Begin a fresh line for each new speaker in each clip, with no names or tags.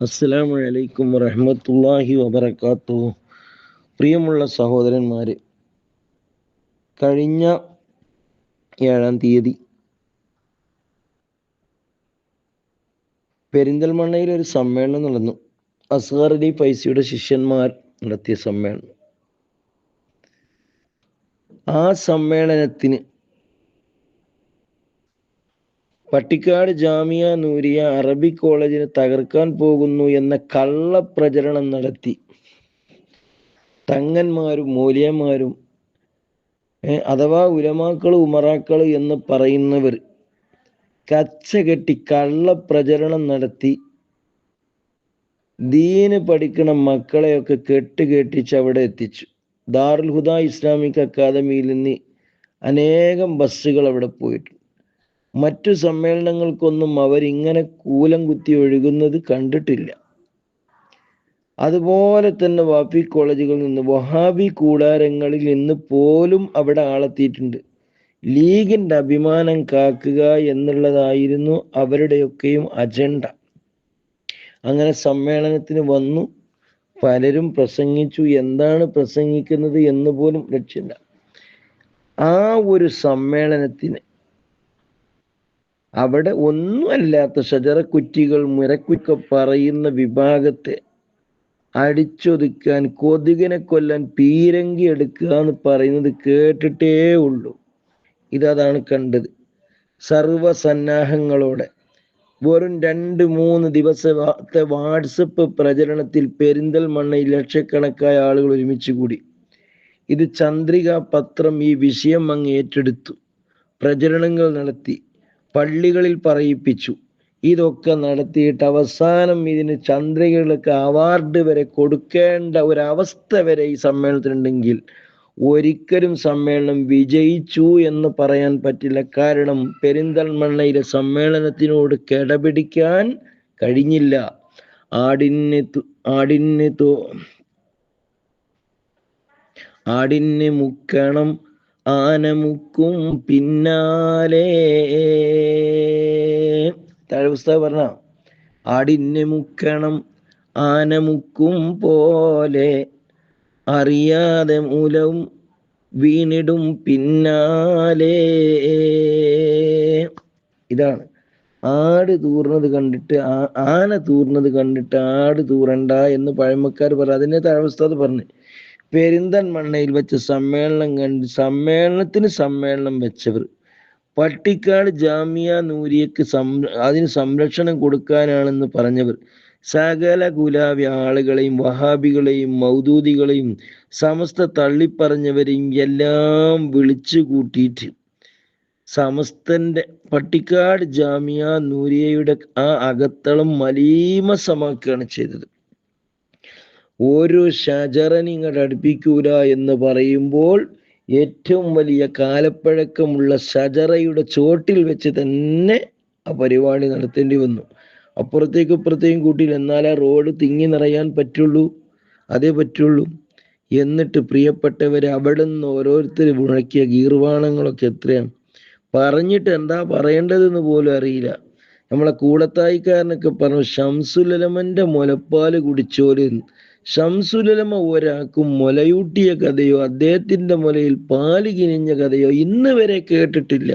അസ്സലാമു അലൈക്കും വറഹമത്തല്ലാഹി വബർക്കാത്തു പ്രിയമുള്ള സഹോദരന്മാരെ കഴിഞ്ഞ ഏഴാം തീയതി പെരിന്തൽമണ്ണയിൽ ഒരു സമ്മേളനം നടന്നു. അസ്ഹർ അലി ഫൈസിയുടെ ശിഷ്യന്മാർ നടത്തിയ സമ്മേളനം. ആ സമ്മേളനത്തിന് പട്ടിക്കാട് ജാമിയ നൂരിയ അറബി കോളേജിന് തകർക്കാൻ പോകുന്നു എന്ന കള്ളപ്രചരണം നടത്തി. തങ്ങന്മാരും മൂലിയന്മാരും അഥവാ ഉലമാക്കൾ ഉമറാക്കൾ എന്ന് പറയുന്നവർ കച്ചകെട്ടി കള്ളപ്രചരണം നടത്തി. ദീന് പഠിക്കണ മക്കളെയൊക്കെ കെട്ടുകെട്ടിച്ച് അവിടെ എത്തിച്ചു. ദാറുൽ ഹുദ ഇസ്ലാമിക് അക്കാദമിയിൽ നിന്ന് അനേകം ബസ്സുകൾ അവിടെ പോയിട്ടുണ്ട്. മറ്റു സമ്മേളനങ്ങൾക്കൊന്നും അവരിങ്ങനെ കൂലം കുത്തി ഒഴുകുന്നത് കണ്ടിട്ടില്ല. അതുപോലെ തന്നെ വാഫി കോളേജുകളിൽ നിന്ന് വഹാബി കൂടാരങ്ങളിൽ നിന്ന് പോലും അവിടെ ആളെത്തിയിട്ടുണ്ട്. ലീഗിന്റെ അഭിമാനം കാക്കുക എന്നുള്ളതായിരുന്നു അവരുടെയൊക്കെയും അജണ്ട. അങ്ങനെ സമ്മേളനത്തിന് വന്നു. പലരും പ്രസംഗിച്ചു. എന്താണ് പ്രസംഗിക്കുന്നത് എന്ന് പോലും ലക്ഷ്യമില്ല. ആ ഒരു സമ്മേളനത്തിന് അവിടെ ഒന്നുമല്ലാത്ത ഷജറക്കുറ്റികൾ മുരക്കുറ്റ പറയുന്ന വിഭാഗത്തെ അടിച്ചൊതുക്കാൻ കൊതുകിനെ കൊല്ലാൻ പീരങ്കി എടുക്കുക എന്ന് പറയുന്നത് കേട്ടിട്ടേ ഉള്ളൂ. ഇതതാണ് കണ്ടത്. സർവസന്നാഹങ്ങളോടെ വെറും രണ്ട് മൂന്ന് ദിവസത്തെ വാട്സപ്പ് പ്രചരണത്തിൽ പെരിന്തൽമണ്ണയിൽ ലക്ഷക്കണക്കായ ആളുകൾ ഒരുമിച്ച് കൂടി. ഇത് ചന്ദ്രിക പത്രം ഈ വിഷയം അങ്ങ് ഏറ്റെടുത്തു. പ്രചരണങ്ങൾ നടത്തി. പള്ളികളിൽ പറയിപ്പിച്ചു. ഇതൊക്കെ നടത്തിയിട്ട് അവസാനം ഇതിന് ചന്ദ്രികകൾക്ക് അവാർഡ് വരെ കൊടുക്കേണ്ട ഒരവസ്ഥ വരെ ഈ സമ്മേളനത്തിനുണ്ടെങ്കിൽ ഒരിക്കലും സമ്മേളനം വിജയിച്ചു എന്ന് പറയാൻ പറ്റില്ല. കാരണം പെരിന്തൽമണ്ണയിലെ സമ്മേളനത്തിനോട് കിടപിടിക്കാൻ കഴിഞ്ഞില്ല. ആടിന് ആടിന് തോ ആടിന് മുക്കണം ആനമുക്കും പിന്നാലെ. താഴെ പുസ്തകം പറഞ്ഞ ആടിനെ മുക്കണം ആനമുക്കും പോലെ. അറിയാതെ മൂലവും വീണിടും പിന്നാലെ. ഇതാണ്. ആട് തൂർന്നത് കണ്ടിട്ട് ആന തൂർന്നത് കണ്ടിട്ട് ആട് തൂറണ്ട എന്ന് പഴമക്കാർ പറഞ്ഞു അതിനെ താഴ്വസ്താത് പറഞ്ഞു. പെരിന്തൽമണ്ണയിൽ വെച്ച് സമ്മേളനം കണ്ട് സമ്മേളനത്തിന് സമ്മേളനം വെച്ചവർ. പട്ടിക്കാട് ജാമിയ നൂരിയക്ക് സം അതിന് സംരക്ഷണം കൊടുക്കാനാണെന്ന് പറഞ്ഞവർ. സകല ഗുലാബി ആളുകളെയും വഹാബികളെയും മൗദൂദികളെയും സമസ്ത തള്ളിപ്പറഞ്ഞവരെയും എല്ലാം വിളിച്ചു കൂട്ടിയിട്ട് സമസ്തന്റെ പട്ടിക്കാട് ജാമിയ നൂരിയയുടെ ആ അകത്തളം മലീമസമാക്കുകയാണ് ചെയ്തത്. ഒരു ഷജറ ഇങ്ങോട്ട് അടുപ്പിക്കൂല എന്ന് പറയുമ്പോൾ ഏറ്റവും വലിയ കാലപ്പഴക്കമുള്ള ഷജറയുടെ ചോട്ടിൽ വെച്ച് തന്നെ ആ പരിപാടി നടത്തേണ്ടി വന്നു. അപ്പുറത്തേക്ക് ഇപ്പുറത്തേക്കും കൂട്ടിയിൽ എന്നാലേ റോഡ് തിങ്ങി നിറയാൻ പറ്റുള്ളൂ. അതേ പറ്റുള്ളൂ. എന്നിട്ട് പ്രിയപ്പെട്ടവരെ നിന്ന് ഓരോരുത്തർ മുഴക്കിയ ഗീർവാണങ്ങളൊക്കെ എത്രയാണ്? പറഞ്ഞിട്ട് എന്താ പറയേണ്ടതെന്ന് പോലും അറിയില്ല. നമ്മളെ കൂടത്തായിക്കാരനൊക്കെ പറഞ്ഞു ഷംസുലമന്റെ മുലപ്പാൽ കുടിച്ചോര് ഷംസുലമ ഒരാൾക്കും മുലയൂട്ടിയ കഥയോ അദ്ദേഹത്തിന്റെ മുലയിൽ പാൽ കിനിഞ്ഞ കഥയോ ഇന്ന് വരെ കേട്ടിട്ടില്ല.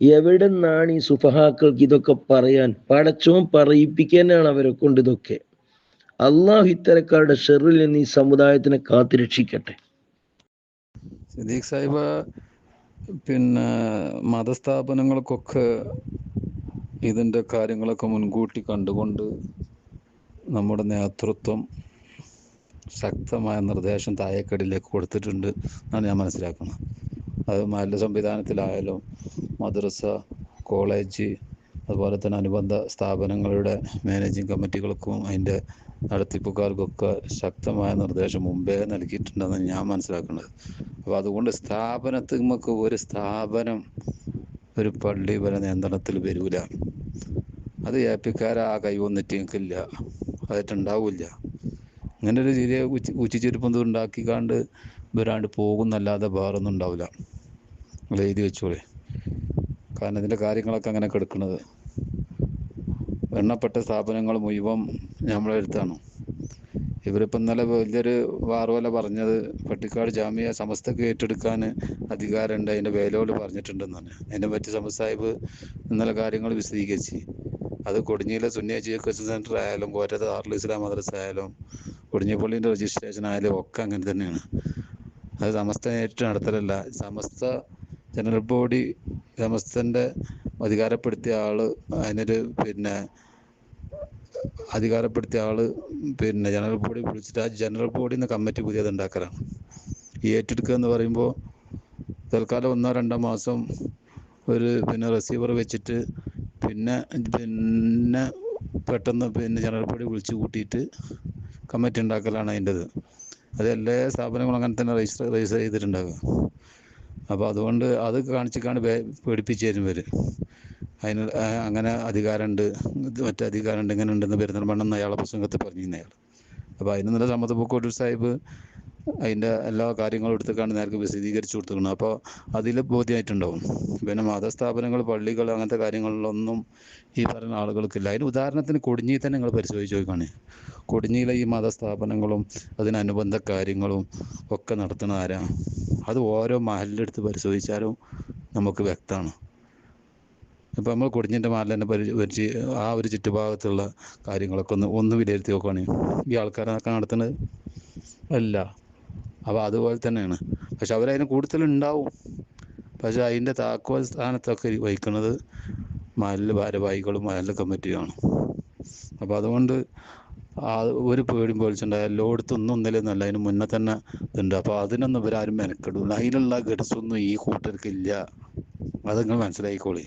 എവിടെ നിന്നാണ് ഈ സുഫഹാക്കൾക്ക് ഇതൊക്കെ പറയാൻ? പടച്ചവും പറയിപ്പിക്കാനാണ് അവരെ കൊണ്ട് ഇതൊക്കെ. അള്ളാഹു ഇത്തരക്കാരുടെ ഷെറിൽ നിന്ന് ഈ സമുദായത്തിനെ കാത്തുരക്ഷിക്കട്ടെ
സിദ്ദീഖ് സാഹിബ പിന്നെ മതസ്ഥാപനങ്ങൾക്കൊക്കെ ഇതിന്റെ കാര്യങ്ങളൊക്കെ മുൻകൂട്ടി കണ്ടുകൊണ്ട് നമ്മുടെ നേതൃത്വം ശക്തമായ നിർദ്ദേശം തായക്കടിയിലേക്ക് കൊടുത്തിട്ടുണ്ട് എന്നാണ് ഞാൻ മനസ്സിലാക്കുന്നത്. അത് മല്ല സംവിധാനത്തിലായാലും മദ്രസ കോളേജ് അതുപോലെ തന്നെ അനുബന്ധ സ്ഥാപനങ്ങളുടെ മാനേജിങ് കമ്മിറ്റികൾക്കും അതിന്റെ നടത്തിപ്പുകാർക്കൊക്കെ ശക്തമായ നിർദ്ദേശം മുമ്പേ നൽകിയിട്ടുണ്ടെന്നാണ് ഞാൻ മനസ്സിലാക്കുന്നത്. അപ്പോൾ അതുകൊണ്ട് സ്ഥാപനത്തിൽ നമുക്ക് ഒരു സ്ഥാപനം ഒരു പള്ളി വരെ നിയന്ത്രണത്തിൽ വരൂല അത് ഏപ്പിക്കാരാ കൈവന്നിട്ട് നിൽക്കില്ല അതായിട്ടുണ്ടാവില്ല ഇങ്ങനെ ഒരു ചെറിയ ഉച്ച ഉണ്ടാക്കി ഉണ്ടാക്കിക്കാണ്ട് വരാണ്ട് പോകുന്നല്ലാതെ വേറൊന്നും ഉണ്ടാവില്ല. നിങ്ങൾ എഴുതി വെച്ചോളെ. കാരണം ഇതിന്റെ കാര്യങ്ങളൊക്കെ അങ്ങനെ കിടക്കുന്നത് എണ്ണപ്പെട്ട സ്ഥാപനങ്ങൾ മുഴുവൻ നമ്മളെ അടുത്താണ്. ഇവരിപ്പോൾ ഇന്നലെ വലിയൊരു വാർവല പറഞ്ഞത് പട്ടിക്കാട് ജാമ്യ സമസ്തക്ക് ഏറ്റെടുക്കാൻ അധികാരമുണ്ട് അതിന്റെ വേലോൽ പറഞ്ഞിട്ടുണ്ടെന്നാണ് അതിനെ പറ്റി സമസ്ത സാഹിബ് ഇന്നലെ കാര്യങ്ങൾ വിശദീകരിച്ച്. അത് കൊടിഞ്ഞിയിലെ സുന്നി എഡ്യൂക്കേഷൻ സെന്റർ ആയാലും കോറ്റത്ത് ആർലി ഇസ്ലാം മദ്രസ ആയാലും കൊടിഞ്ഞിപ്പള്ളിന്റെ രജിസ്ട്രേഷൻ ആയാലും ഒക്കെ അങ്ങനെ തന്നെയാണ്. അത് സമസ്ത നേരിട്ട് നടത്തലല്ല സമസ്ത ജനറൽ ബോഡി സമസ്തന്റെ അധികാരപ്പെടുത്തിയ ആൾ അതിനൊരു പിന്നെ അധികാരപ്പെടുത്തിയ ആൾ പിന്നെ ജനറൽ ബോഡി വിളിച്ചിട്ട് ആ ജനറൽ ബോഡി എന്ന കമ്മിറ്റി പുതിയത് ഉണ്ടാക്കലാണ്. ഈ ഏറ്റെടുക്കുക എന്ന് പറയുമ്പോൾ തൽക്കാലം ഒന്നോ രണ്ടോ മാസം ഒരു പിന്നെ റിസീവർ വെച്ചിട്ട് പിന്നെ പിന്നെ പെട്ടെന്ന് പിന്നെ ജനറൽ ബോഡി വിളിച്ചു കൂട്ടിയിട്ട് കമ്മിറ്റി ഉണ്ടാക്കലാണ് അതിന്റെത്. അത് എല്ലാ സ്ഥാപനങ്ങളും അങ്ങനെ തന്നെ രജിസ്റ്റർ രജിസ്റ്റർ ചെയ്തിട്ടുണ്ടാകും. അപ്പോൾ അതുകൊണ്ട് അത് കാണിച്ചിക്കാണ് പേടിപ്പിച്ച് തരും ഇവർ അതിന് അങ്ങനെ അധികാരമുണ്ട് മറ്റേ അധികാരമുണ്ട് ഇങ്ങനെ ഉണ്ടെന്ന് പെരുന്തൽമണ്ണെന്ന് അയാളെ പ്രസംഗത്തിൽ പറഞ്ഞിരുന്ന അയാൾ അപ്പോൾ അതിന് നല്ല സമ്മതപ്പൊക്കോട്ടൂർ സാഹിബ് അതിന്റെ എല്ലാ കാര്യങ്ങളും എടുത്തിട്ടാണ് നേരത്തെ വിശദീകരിച്ചു കൊടുത്തിരിക്കുന്നത്. അപ്പോൾ അതിൽ ബോധ്യമായിട്ടുണ്ടാവും. പിന്നെ മതസ്ഥാപനങ്ങൾ പള്ളികൾ അങ്ങനത്തെ കാര്യങ്ങളിലൊന്നും ഈ പറയുന്ന ആളുകൾക്കില്ല. അതിന് ഉദാഹരണത്തിന് കൊടിഞ്ഞി തന്നെ നിങ്ങൾ പരിശോധിച്ച് നോക്കുകയാണ്. കൊടിഞ്ഞിയിലെ ഈ മതസ്ഥാപനങ്ങളും അതിനനുബന്ധ കാര്യങ്ങളും ഒക്കെ നടത്തുന്ന ആരാ? അത് ഓരോ മഹലിലെടുത്ത് പരിശോധിച്ചാലും നമുക്ക് വ്യക്തമാണ്. ഇപ്പം നമ്മൾ കൊടിഞ്ഞിന്റെ തന്നെ പരി ആ ഒരു ചുറ്റുഭാഗത്തുള്ള കാര്യങ്ങളൊക്കെ ഒന്ന് ഒന്ന് വിലയിരുത്തി നോക്കുകയാണെങ്കിൽ ഈ ആൾക്കാരൊക്കെ നടത്തുന്നത് അല്ല. അപ്പോൾ അതുപോലെ തന്നെയാണ്. പക്ഷെ അവരതിന് കൂടുതലുണ്ടാവും. പക്ഷെ അതിന്റെ താക്കോൽ സ്ഥാനത്തൊക്കെ വഹിക്കുന്നത് മഹലിലെ ഭാരവാഹികളും മഹലിലെ കമ്മിറ്റിയുമാണ്. അപ്പോൾ അതുകൊണ്ട് ഒരു പേടിയും പേടിച്ചിട്ടുണ്ടായ എല്ലായിടത്തും ഒന്നും ഒന്നില്ലെന്നല്ല. അതിന് മുന്നേ തന്നെ ഇതുണ്ട്. അപ്പോൾ അതിനൊന്നും ഇവരാരും മെനക്കെടില്ല അതിനുള്ള ഗഡ്സൊന്നും ഈ കൂട്ടർക്കില്ല. അത് നിങ്ങൾ മനസ്സിലായിക്കോളി